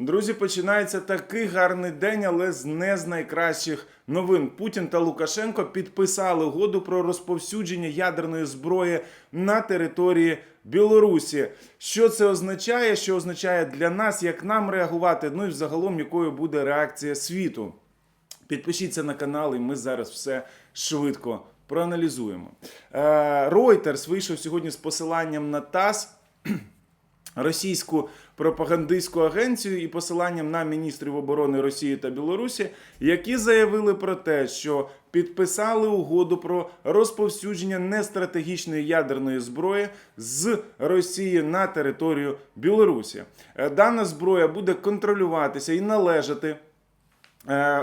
Друзі, починається такий гарний день, але з не з найкращих новин. Путін та Лукашенко підписали угоду про розповсюдження ядерної зброї на території Білорусі. Що це означає? Що означає для нас, як нам реагувати? Ну і взагалом, якою буде реакція світу? Підпишіться на канал, і ми зараз все швидко проаналізуємо. Е, Reuters вийшов сьогодні з посиланням на ТАСС російську пропагандистську агенцію і посиланням на міністрів оборони Росії та Білорусі, які заявили про те, що підписали угоду про розповсюдження нестратегічної ядерної зброї з Росії на територію Білорусі. Е, Дана зброя буде контролюватися і належати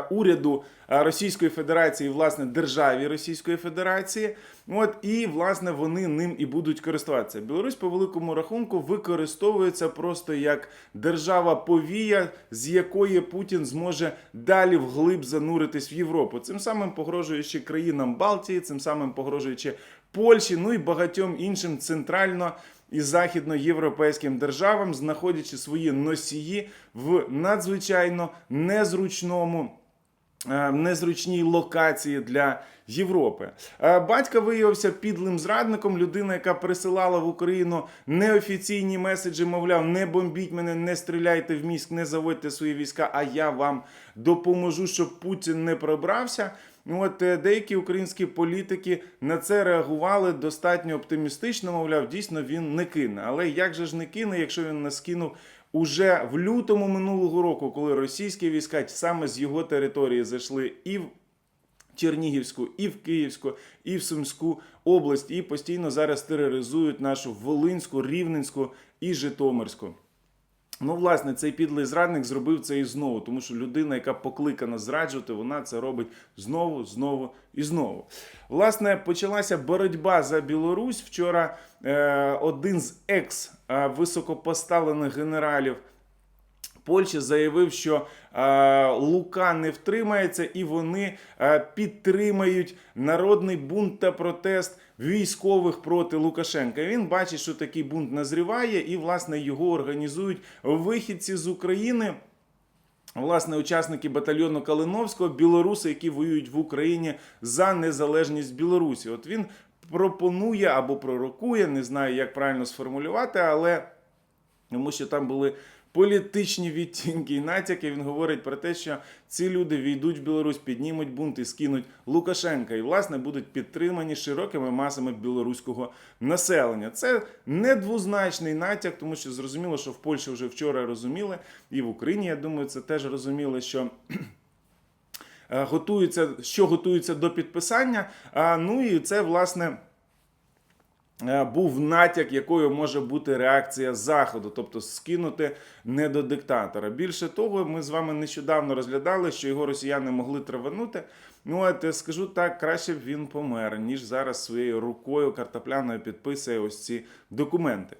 уряду е, Російської Федерації, власне, державі Російської Федерації. От і власне вони ним і будуть користуватися. Білорусь по великому рахунку використовується просто як держава повія, з якої Путін зможе далі вглиб зануритись в Європу, цим самим погрожуючи країнам Балтії, цим самим погрожуючи Польщі, ну і багатьом іншим центрально і західноєвропейським державам, знаходячи свої носії в надзвичайно незручному. е, Незручній локації для Європи. Е, Батько виявився підлим зрадником, людина, яка присилала в Україну неофіційні меседжі, мовляв, не бомбіть мене, не стріляйте в міськ, не заводьте свої війська, а я вам допоможу, щоб Путін не пробрався. Ну, От е, деякі українські політики на це реагували достатньо оптимістично. Мовляв, дійсно він не кине. Але як же ж не кине, якщо він не скинув уже в лютому минулого року, коли російські війська саме з його території зайшли і в Чернігівську, і в Київську, і в Сумську область, і постійно зараз тероризують нашу Волинську, Рівненську і Житомирську. Ну, власне, цей підлий зрадник зробив це і знову, тому що людина, яка покликана зраджувати, вона це робить знову, знову і знову. Власне, почалася боротьба за Білорусь. Вчора е, один з екс е, генералів. Польщі заявив, що е, Лука не втримається, і вони е, підтримають народний бунт та протест військових проти Лукашенка. Він бачить, що такий бунт назріває, і власне його організують вихідці з України. Власне, учасники батальйону Калиновського, білоруси, які воюють в Україні за незалежність Білорусі. От він пропонує або пророкує, не знаю, як правильно сформулювати, але тому що там були політичні відтінки і натяки. Він говорить про те, що ці люди війдуть в Білорусь, піднімуть бунт і скинуть Лукашенка, і власне будуть підтримані широкими масами білоруського населення. Це не двозначний натяк, тому що зрозуміло, що в Польщі вже вчора розуміли, і в Україні, я думаю, це теж розуміли, що. е, Готуються, що готуються до підписання. А, ну і це власне був натяк, якою може бути реакція заходу, тобто скинути не до диктатора. Більше того, ми з вами нещодавно розглядали, що його росіяни могли траванути. Ну, от е, скажу так, краще б він помер, ніж зараз своєю рукою картопляною підписує ось ці документи.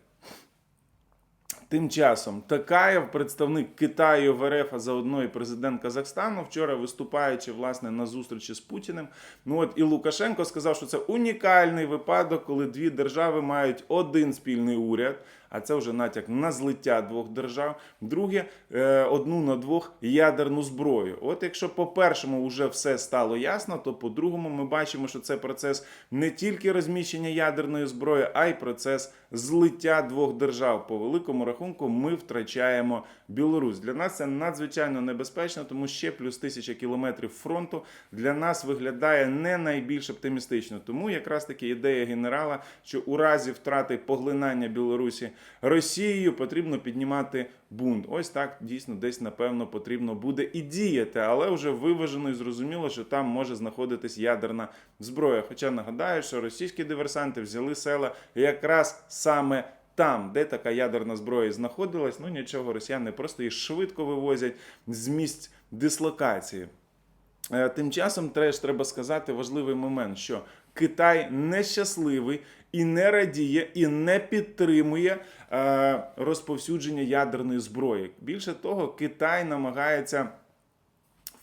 Тим часом Такаєв, представник Китаю в РФ, а заодно і президент Казахстану, вчора виступаючи власне на зустрічі з Путіним. Ну от і Лукашенко сказав, що це унікальний випадок, коли дві держави мають один спільний уряд. А це вже натяк на злиття двох держав. Друге, е, одну на двох ядерну зброю. От якщо по першому вже все стало ясно, то по другому ми бачимо, що це процес не тільки розміщення ядерної зброї, а й процес злиття двох держав. По великому рахунку ми втрачаємо Білорусь. Для нас це надзвичайно небезпечно, тому ще плюс тисяча кілометрів фронту для нас виглядає не найбільш оптимістично. Тому якраз таки ідея генерала, що у разі втрати поглинання Білорусі Росією потрібно піднімати бунт. Ось так дійсно десь напевно потрібно буде і діяти, але вже виважено і зрозуміло, що там може знаходитись ядерна зброя. Хоча нагадаю, що російські диверсанти взяли села якраз саме. Там, де така ядерна зброя знаходилась, ну нічого, росіяни просто її швидко вивозять з місць дислокації. Е, Тим часом теж треба сказати важливий момент, що Китай нещасливий і не радіє, і не підтримує е, розповсюдження ядерної зброї. Більше того, Китай намагається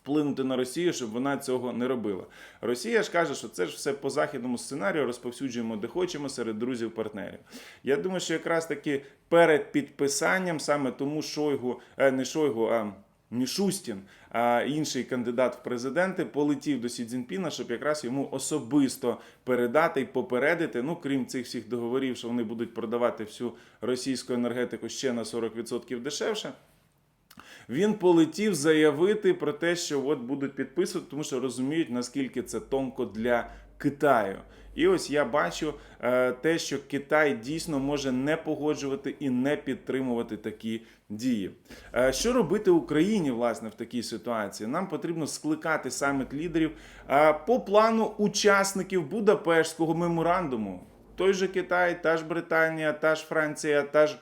вплинути на Росію, щоб вона цього не робила. Росія ж каже, що це ж все по західному сценарію розповсюджуємо де хочемо серед друзів-партнерів. Я думаю, що якраз таки перед підписанням саме тому Шойгу, е, не Шойгу, а Мішустін, інший кандидат в президенти, полетів до Сі Цзіньпіна, щоб якраз йому особисто передати і попередити. Ну, крім цих всіх договорів, що вони будуть продавати всю російську енергетику ще на 40% дешевше. Він полетів заявити про те, що от будуть підписувати, тому що розуміють, наскільки це тонко для Китаю. І ось я бачу е, те, що Китай дійсно може не погоджувати і не підтримувати такі дії. Е, що робити Україні власне в такій ситуації? Нам потрібно скликати саміт лідерів е, по плану учасників Будапештського меморандуму. Той же Китай, та ж Британія, та ж Франція, та ж.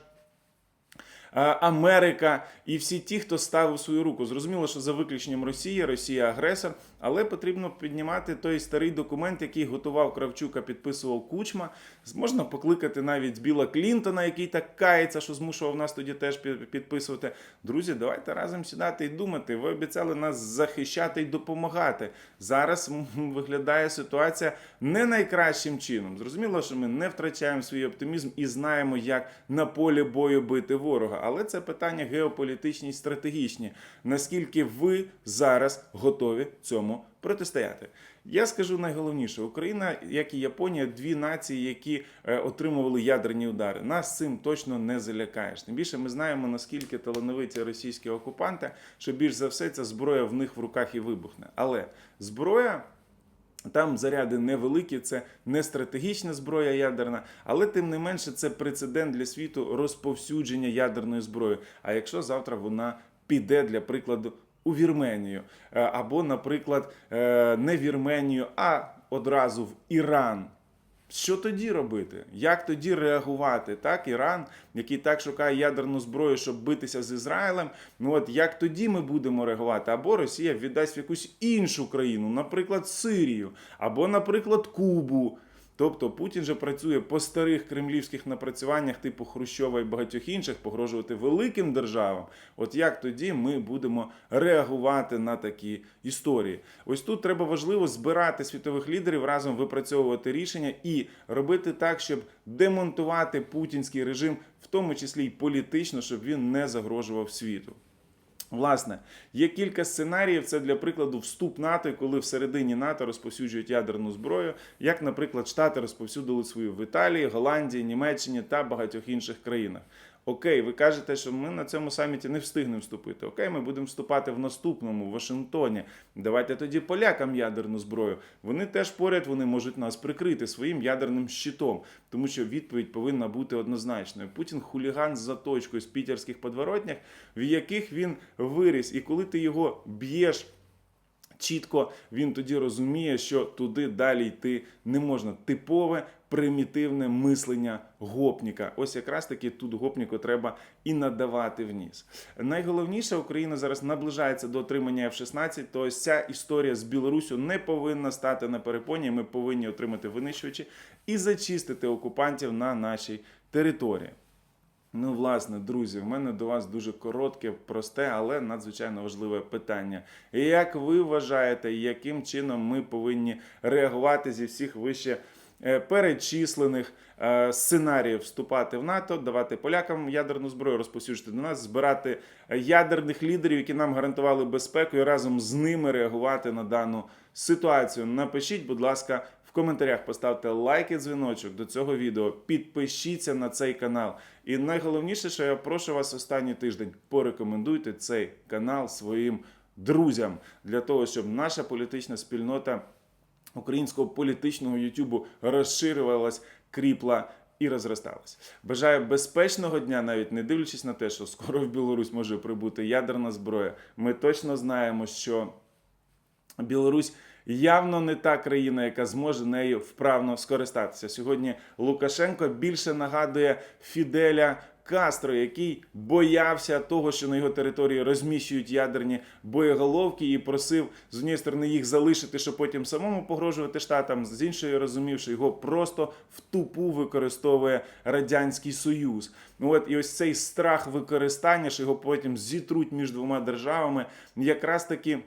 Е, Америка і всі ті, хто ставив свою руку. Зрозуміло, що за виключенням Росії, Росія агресор, але потрібно піднімати той старий документ, який готував Кравчука, підписував Кучма. Можна покликати навіть Біла Клінтона, який так кається, що змушував нас тоді теж під- підписувати. Друзі, давайте разом сідати і думати. Ви обіцяли нас захищати і допомагати. Зараз виглядає ситуація не найкращим чином. Зрозуміло, що ми не втрачаємо свій оптимізм і знаємо, як на полі бою бити ворога. Але це питання геополітичні і стратегічні. Наскільки ви зараз готові цьому протистояти? Я скажу найголовніше: Україна, як і Японія, дві нації, які е, отримували ядерні удари. Нас цим точно не залякаєш. Тим більше ми знаємо, наскільки талановиті російські окупанти, що більш за все ця зброя в них в руках і вибухне. Але зброя. Там заряди невеликі, це не стратегічна зброя ядерна, але тим не менше це прецедент для світу розповсюдження ядерної зброї. А якщо завтра вона піде для прикладу у Вірменію, е, або, наприклад, е, не Вірменію, а одразу в Іран. Що тоді робити? Як тоді реагувати? Так, Іран, який так шукає ядерну зброю, щоб битися з Ізраїлем. Ну от як тоді ми будемо реагувати? Або Росія віддасть в якусь іншу країну, наприклад, Сирію, або, наприклад, Кубу. Тобто Путін же працює по старих кремлівських напрацюваннях типу Хрущова і багатьох інших, погрожувати великим державам. От як тоді ми будемо реагувати на такі історії? Ось тут треба важливо збирати світових лідерів, разом випрацьовувати рішення і робити так, щоб демонтувати путінський режим, в тому числі й політично, щоб він не загрожував світу. Власне, є кілька сценаріїв. Це для прикладу вступ НАТО, коли всередині НАТО розповсюджують ядерну зброю, як, наприклад, Штати розповсюдили свою в Італії, Голландії, Німеччині та багатьох інших країнах. Окей, ви кажете, що ми на цьому саміті не встигнемо вступити. Окей, ми будемо вступати в наступному в Вашингтоні. Давайте тоді полякам ядерну зброю. Вони теж поряд, вони можуть нас прикрити своїм ядерним щитом, тому що відповідь повинна бути однозначною. Путін хуліган з заточкою з пітерських подворотнях, в яких він виріс, і коли ти його б'єш. Чітко він тоді розуміє, що туди далі йти не можна. Типове примітивне мислення гопніка. Ось якраз таки тут гопніку треба і надавати вніс. Найголовніше, Україна зараз наближається до отримання F-16, то ось ця історія з Білоруссю не повинна стати на перепоні. Ми повинні отримати винищувачі і зачистити окупантів на нашій території. Ну, власне, друзі, в мене до вас дуже коротке, просте, але надзвичайно важливе питання. Як ви вважаєте, яким чином ми повинні реагувати зі всіх вище е, перечислених е, сценаріїв вступати в НАТО, давати полякам ядерну зброю, розповсюджувати до нас, збирати е, ядерних лідерів, які нам гарантували безпеку, і разом з ними реагувати на дану ситуацію? Напишіть, будь ласка, в коментарях поставте лайк і дзвіночок до цього відео, підпишіться на цей канал. І найголовніше, що я прошу вас останній тиждень, порекомендуйте цей канал своїм друзям для того, щоб наша політична спільнота українського політичного Ютубу розширювалась, кріпла. І розросталась. Бажаю безпечного дня, навіть не дивлячись на те, що скоро в Білорусь може прибути ядерна зброя. Ми точно знаємо, що Білорусь явно не та країна, яка зможе нею вправно скористатися. Сьогодні Лукашенко більше нагадує Фіделя Кастро, який боявся того, що на його території розміщують ядерні боєголовки, і просив з однієї сторони їх залишити, щоб потім самому погрожувати штатам. З іншої розумів, що його просто в тупу використовує радянський союз. От і ось цей страх використання, що його потім зітруть між двома державами, якраз таки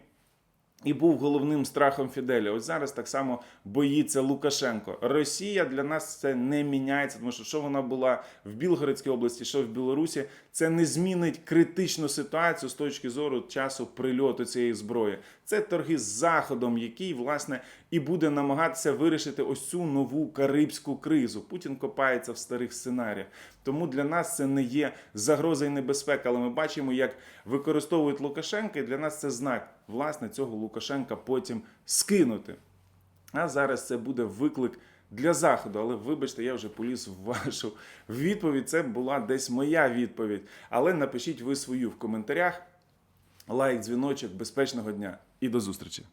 і був головним страхом Фіделя. Ось зараз так само боїться Лукашенко. Росія для нас це не міняється, тому що що вона була в Білгородській області, що в Білорусі, це не змінить критичну ситуацію з точки зору часу прильоту цієї зброї. Це торги з Заходом, який власне і буде намагатися вирішити ось цю нову карибську кризу. Путін копається в старих сценаріях. Тому для нас це не є загроза і небезпека. Але ми бачимо, як використовують Лукашенка, і для нас це знак власне цього Лукашенка потім скинути. А зараз це буде виклик для заходу. Але вибачте, я вже поліз в вашу відповідь. Це була десь моя відповідь. Але напишіть ви свою в коментарях. Лайк, дзвіночок, безпечного дня і до зустрічі.